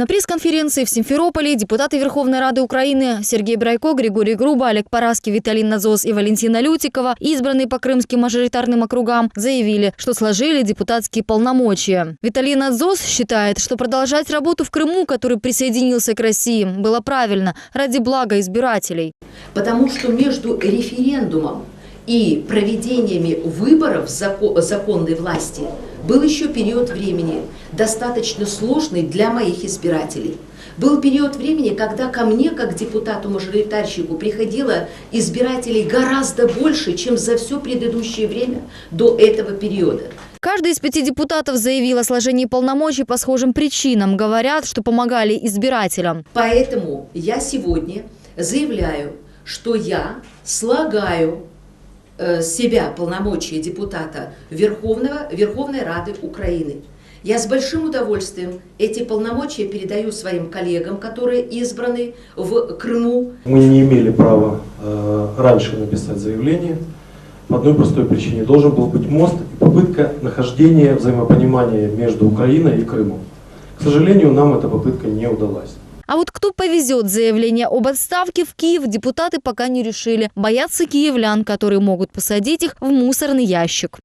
На пресс-конференции в Симферополе депутаты Верховной Рады Украины Сергей Брайко, Григорий Груба, Олег Параски, Виталин Назос и Валентина Лютикова, избранные по крымским мажоритарным округам, заявили, что сложили депутатские полномочия. Виталин Назос считает, что продолжать работу в Крыму, который присоединился к России, было правильно, ради блага избирателей. Потому что между референдумом и проведениями выборов зако- законной власти был еще период времени, достаточно сложный для моих избирателей. Был период времени, когда ко мне, как депутату-мажоритарщику, приходило избирателей гораздо больше, чем за все предыдущее время до этого периода. Каждый из пяти депутатов заявил о сложении полномочий по схожим причинам. Говорят, что помогали избирателям. Поэтому я сегодня заявляю, что я слагаю э, себя полномочия депутата Верховного, Верховной Рады Украины. Я с большим удовольствием эти полномочия передаю своим коллегам, которые избраны в Крыму. Мы не имели права э, раньше написать заявление. По одной простой причине. Должен был быть мост и попытка нахождения взаимопонимания между Украиной и Крымом. К сожалению, нам эта попытка не удалась. А вот кто повезет заявление об отставке в Киев, депутаты пока не решили. Боятся киевлян, которые могут посадить их в мусорный ящик.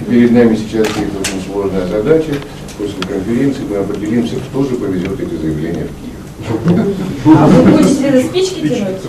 И перед нами сейчас стоит очень сложная задача. После конференции мы определимся, кто же повезет эти заявления в Киев. А вы будете спички тянуть?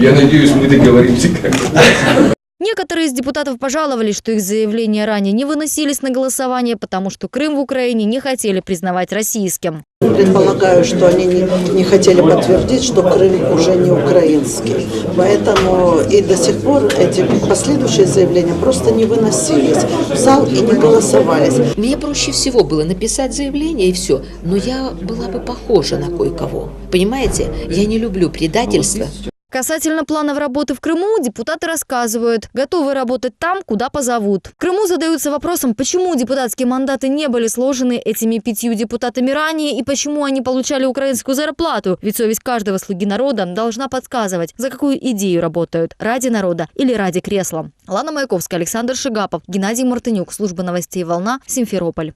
Я надеюсь, мы договоримся как-то. Некоторые из депутатов пожаловались, что их заявления ранее не выносились на голосование, потому что Крым в Украине не хотели признавать российским. Предполагаю, что они не, не хотели подтвердить, что Крым уже не украинский. Поэтому и до сих пор эти последующие заявления просто не выносились в зал и не голосовались. Мне проще всего было написать заявление и все, но я была бы похожа на кое-кого. Понимаете, я не люблю предательство. Касательно планов работы в Крыму, депутаты рассказывают, готовы работать там, куда позовут. В Крыму задаются вопросом, почему депутатские мандаты не были сложены этими пятью депутатами ранее и почему они получали украинскую зарплату. Ведь совесть каждого слуги народа должна подсказывать, за какую идею работают – ради народа или ради кресла. Лана Маяковская, Александр Шигапов, Геннадий Мартынюк, служба новостей «Волна», Симферополь.